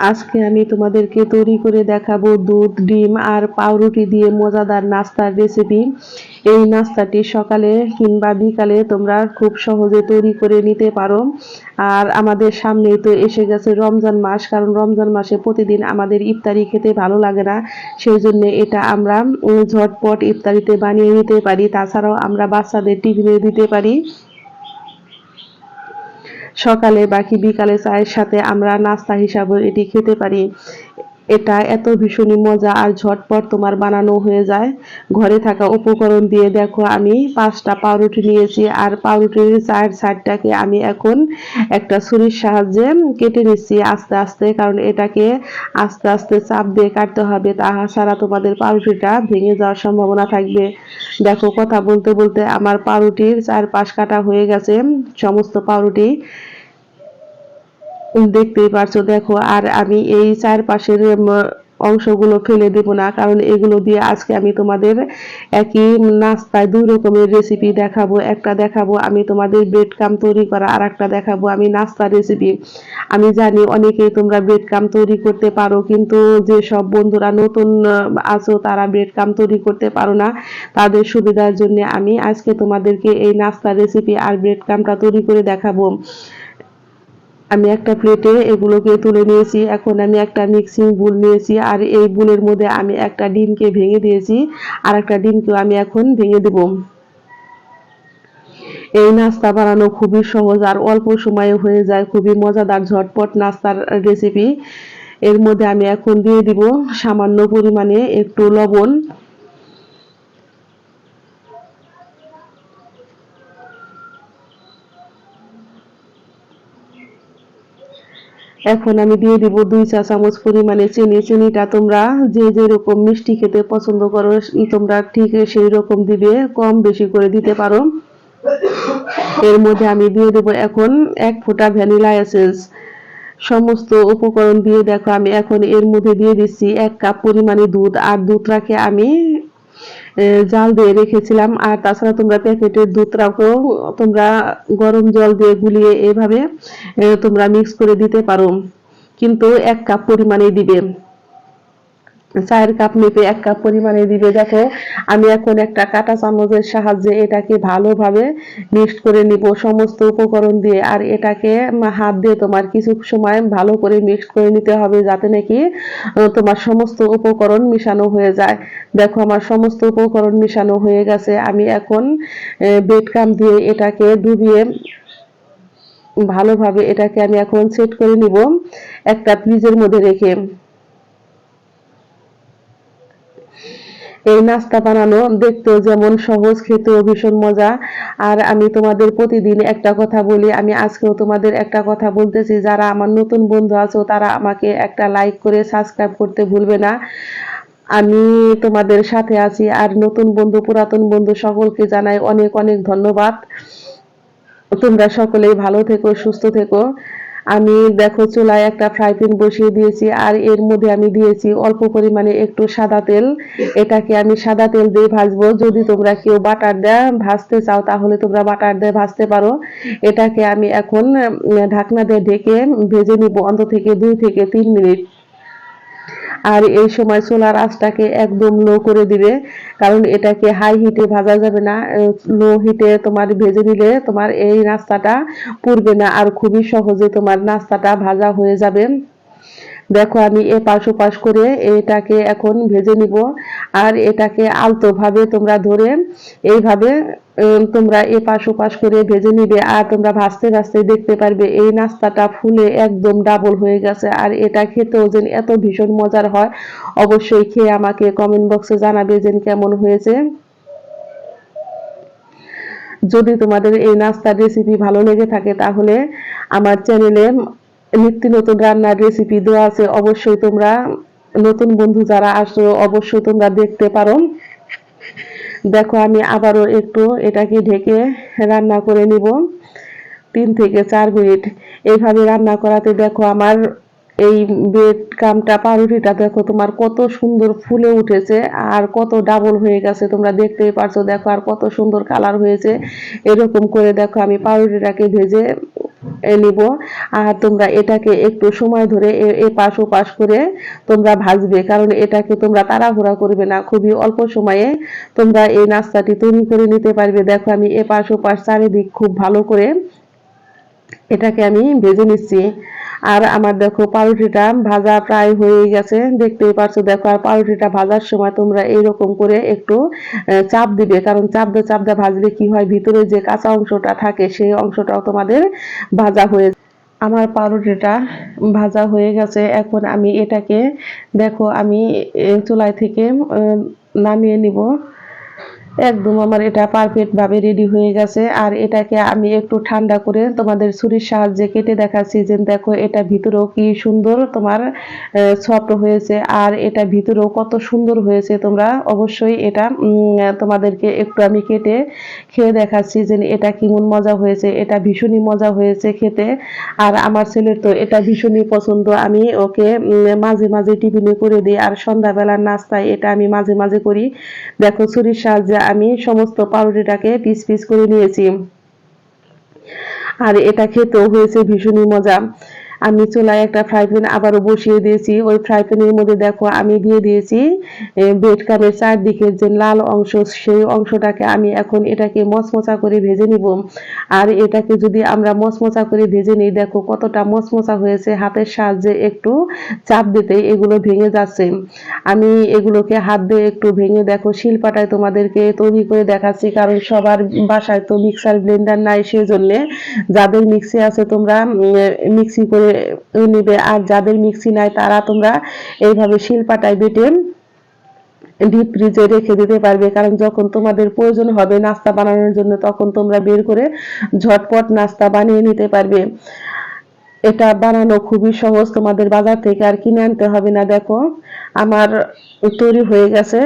আজকে আমি তোমাদেরকে তৈরি করে দেখাবো দুধ, ডিম আর পাউরুটি দিয়ে মজাদার নাস্তার রেসিপি এই নাস্তাটি সকালে কিংবা বিকালে তোমরা খুব সহজে তৈরি করে নিতে পারো। আর আমাদের সামনেই তো এসে গেছে রমজান মাস, কারণ রমজান মাসে প্রতিদিন আমাদের ইফতারি খেতে ভালো লাগে না। সেই জন্য এটা আমরা ঝটপট ইফতারিতে বানিয়ে নিতে পারি। তাছাড়াও আমরা বাচ্চাদের টিফিনে দিতে পারি। সকালে বাকি বিকালে চায়ের সাথে আমরা নাস্তা হিসাবে এটি খেতে পারি। এটা এত ভীষণই মজা আর ঝটপট তোমার বানানো হয়ে যায়। ঘরে থাকা উপকরণ দিয়ে দেখো, আমি পাঁচটা পাউরুটি নিয়েছি আর পাউরুটির চার সাইডটাকে আমি এখন একটা ছুরির সাহায্যে কেটে নিচ্ছি আস্তে আস্তে, কারণ এটাকে আস্তে আস্তে চাপ দিয়ে কাটতে হবে তাহা ছাড়া তোমাদের পাউরুটিটা ভেঙে যাওয়ার সম্ভাবনা থাকবে। দেখো, কথা বলতে বলতে আমার পাউরুটির চার পাশ কাটা হয়ে গেছে, সমস্ত পাউরুটি দেখতেই পারছ, দেখো, আর আমি এই চারপাশের অংশগুলো ফেলে দেব না, কারণ এগুলো দিয়ে আজকে আমি তোমাদের একই নাস্তায় দুই রকমের রেসিপি দেখাবো। একটা দেখাবো আমি তোমাদের ব্রেড কাম তৈরি করা, আর একটা দেখাবো আমি নাস্তার রেসিপি আমি জানি অনেকেই তোমরা ব্রেড কাম তৈরি করতে পারো, কিন্তু যে সব বন্ধুরা নতুন আছো, তারা ব্রেড কাম তৈরি করতে পারো না। তাদের সুবিধার জন্য আমি আজকে তোমাদেরকে এই নাস্তার রেসিপি আর ব্রেড কামটা তৈরি করে দেখাবো। আমি একটা প্লেটে এগুলোকে তুলে নিয়েছি, এখন আমি একটা মিক্সিং বুল নিয়েছি, আর এই বুলের মধ্যে আমি একটা ডিমকে ভেঙে দিয়েছি, আর একটা ডিমকেও আমি এখন ভেঙে দেব। এই নাস্তা বানানো খুবই সহজ আর অল্প সময়ে হয়ে যায়, খুবই মজাদার, ঝটপট নাস্তার রেসিপি এর মধ্যে আমি এখন দিয়ে দিব সামান্য পরিমাণে একটু লবণ। এখন আমি দিয়ে দিব দুই চা চামচ পরিমাণে চিনি। চিনিটা তোমরা যে যেরকম মিষ্টি খেতে পছন্দ করো তোমরা ঠিক সেই রকম দিবে, কম বেশি করে দিতে পারো। এর মধ্যে আমি দিয়ে দেব এখন এক ফোঁটা ভ্যানিলা এসেন্স। সমস্ত উপকরণ দিয়ে দেখো, আমি এখন এর মধ্যে দিয়ে দিচ্ছি এক কাপ পরিমাণে দুধ। আর দুধটাকে আমি জাল দিয়ে রেখেছিলাম। আর তাছাড়া তোমরা প্যাকেটের রাখো। তোমরা গরম জল দিয়ে গুলিয়ে এভাবে তোমরা মিক্স করে দিতে পারো। কিন্তু এক কাপ পরিমাণে দিবে। চায়ের কাপ মেপে এক কাপ পরিমাণে দিবে। দেখো, আমি এখন একটা কাঁটা চামচের সাহায্যে এটাকে ভালোভাবে মিক্সড করে নিব সমস্ত উপকরণ দিয়ে। আর এটাকে হাত দিয়ে তোমার কিছু সময় ভালো করে মিক্সড করে নিতে হবে যাতে নাকি তোমার সমস্ত উপকরণ মিশানো হয়ে যায়। দেখো, আমার সমস্ত উপকরণ মিশানো হয়ে গেছে। আমি এখন বেড কাম দিয়ে এটাকে ডুবিয়ে ভালোভাবে এটাকে আমি এখন সেট করে নিব। একটা ফ্রিজের মধ্যে রেখে। এই নাস্তা বানানো দেখতেও যেমন সহজ, খেতেও ভীষণ মজা। আর আমি তোমাদের প্রতিদিন একটা কথা বলি, আমি আজকেও তোমাদের একটা কথা বলতেছি। যারা আমার নতুন বন্ধু আছো, তারা আমাকে একটা লাইক করে সাবস্ক্রাইব করতে ভুলবে না। আমি তোমাদের সাথে আছি আর নতুন বন্ধু, পুরাতন বন্ধু সকলকে জানাই অনেক অনেক ধন্যবাদ। তোমরা সকলেই ভালো থেকো, সুস্থ থেকো। আমি দেখো চুলায় একটা ফ্রাই প্যান বসিয়ে দিয়েছি আর এর মধ্যে আমি দিয়েছি অল্প পরিমাণে একটু সাদা তেল। এটাকে আমি সাদা তেল দিয়ে ভাজবো। যদি তোমরা কেউ বাটার দেয় ভাজতে চাও, তাহলে তোমরা বাটার দিয়ে ভাজতে পারো। এটাকে আমি এখন ঢাকনা দিয়ে ঢেকে ভেজে নিব অন্ত থেকে দুই থেকে তিন মিনিট। আর এই সময় সোলার আঁচটাকে একদম লো করে দিবে, কারণ এটাকে হাই হিটে ভাজা যাবে না লো হিটে তোমার ভেজে নিলে তোমার এই নাস্তাটা পুড়বে না আর খুবই সহজে তোমার নাস্তাটা ভাজা হয়ে যাবে। দেখো আমি এ পাশ ওপাশ করে এটাকে এখন ভেজে নিব। আর এটাকে আলতো ভাবে তোমরা ধরে এইভাবে তোমরা এপাশ ওপাশ করে ভেজে নিবে আর তোমরা ভাজতে ভাজতে দেখতে পারবে এই নাস্তাটা ফুলে একদম ডাবল হয়ে গেছে। আর এটা খেতেও যেন এত ভীষণ মজার হয়, অবশ্যই খেয়ে আমাকে কমেন্ট বক্সে জানাবে যেন কেমন হয়েছে। যদি তোমাদের এই নাস্তার রেসিপি ভালো লেগে থাকে তাহলে আমার চ্যানেলে নিত্য নতুন রান্নার রেসিপি দেওয়া আছে, অবশ্যই তোমরা নতুন বন্ধু যারা আসো অবশ্যই তোমরা দেখতে পারো। দেখো, আমি আবারও একটু এটাকে ঢেকে রান্না করে নিব। তিন থেকে চার মিনিট এইভাবে রান্না করাতে দেখো, আমার এই বেড কামটা, পাউরুটিটা দেখো, তোমার কত সুন্দর ফুলে উঠেছে আর কত ডাবল হয়ে গেছে, তোমরা দেখতেই পারছ। দেখো, আর কত সুন্দর কালার হয়েছে। এরকম করে দেখো, আমি পাউরুটিটাকে ভেজে নিব। আর তোমরা এটাকে একটু সময় ধরে এ- পাশ ও পাশ করে তোমরা ভাজবে, কারণ এটাকে তোমরা তাড়াহুড়া করবে না। খুবই অল্প সময়ে তোমরা এই নাস্তাটি তৈরি করে নিতে পারবে। দেখো আমি এ পাশ ও পাশ চারিদিক খুব ভালো করে এটাকে আমি ভেজে নিচ্ছি। আর আমার দেখো পাউরুটিটা ভাজা প্রায় হয়ে গেছে। দেখতেই পারছ দেখো আর পাউরুটিটা ভাজার সময় তোমরা এইরকম করে একটু চাপ দিবে। কারণ চাপ দিয়ে চাপ দিয়ে ভাজলে কি হয় ভিতরে যে কাঁচা অংশটা থাকে সেই অংশটাও তোমাদের ভাজা হয়ে আমার পাউরুটিটা ভাজা হয়ে গেছে। এখন আমি এটাকে দেখো আমি এ, চুলায় থেকে নামিয়ে নিব। একদম আমার এটা পারফেক্ট ভাবে রেডি হয়ে গেছে। আর এটাকে আমি একটু ঠান্ডা করে তোমাদের ছুরির সাহায্যে কেটে দেখাচ্ছি যে দেখো এটা ভিতরেও কি সুন্দর তোমার সফট হয়েছে। আর এটা ভিতরেও কত সুন্দর হয়েছে তোমরা অবশ্যই এটা তোমাদেরকে একটু আমি কেটে খেয়ে দেখাচ্ছি যে এটা কেমন মজা হয়েছে। এটা ভীষণই মজা হয়েছে খেতে। আর আমার ছেলের তো এটা ভীষণই পছন্দ। আমি ওকে মাঝে মাঝে টিফিনে করে দিই। আর সন্ধ্যাবেলার নাস্তায় এটা আমি মাঝে মাঝে করি। দেখো ছুরির সাহায্যে আমি সমস্ত পাউরুটিটাকে পিস পিস করে নিয়েছি। আর এটা খেতেও হয়েছে ভীষণই মজা। আমি চুলায় একটা ফ্রাই প্যান আবারও বসিয়ে দিয়েছি। ওই ফ্রাই প্যানের মধ্যে দেখো আমি দিয়ে দিয়েছি বেড কামের চারদিকের যে লাল অংশ, সেই অংশটাকে আমি এখন এটাকে মচমচা করে ভেজে নিব। আর এটাকে যদি আমরা মচমচা করে ভেজে নিই, দেখো কতটা মচমচা হয়েছে হাতের সাহায্যে একটু চাপ দিতে এগুলো ভেঙে যাচ্ছে। আমি এগুলোকে হাত দিয়ে একটু ভেঙে দেখো শিলপাটায় তোমাদেরকে তৈরি করে দেখাচ্ছি, কারণ সবার বাসায় তো মিক্সার ব্লেন্ডার নাই, সেজন্য যাদের মিক্সি আছে তোমরা মিক্সি করে নিবে। আর যাদের মিক্সি নাই, তারা তোমরা এইভাবে শিলপাটায় বেটে ডিপ ফ্রিজে রেখে দিতে পারবে। কারণ যখন তোমাদের প্রয়োজন হবে নাস্তা বানানোর জন্য, তখন তোমরা বের করে ঝটপট নাস্তা বানিয়ে নিতে পারবে। এটা বানানো খুবই সহজ, তোমাদের বাজার থেকে আর কিনে আনতে হবে না। দেখো, আমার তৈরি হয়ে গেছে।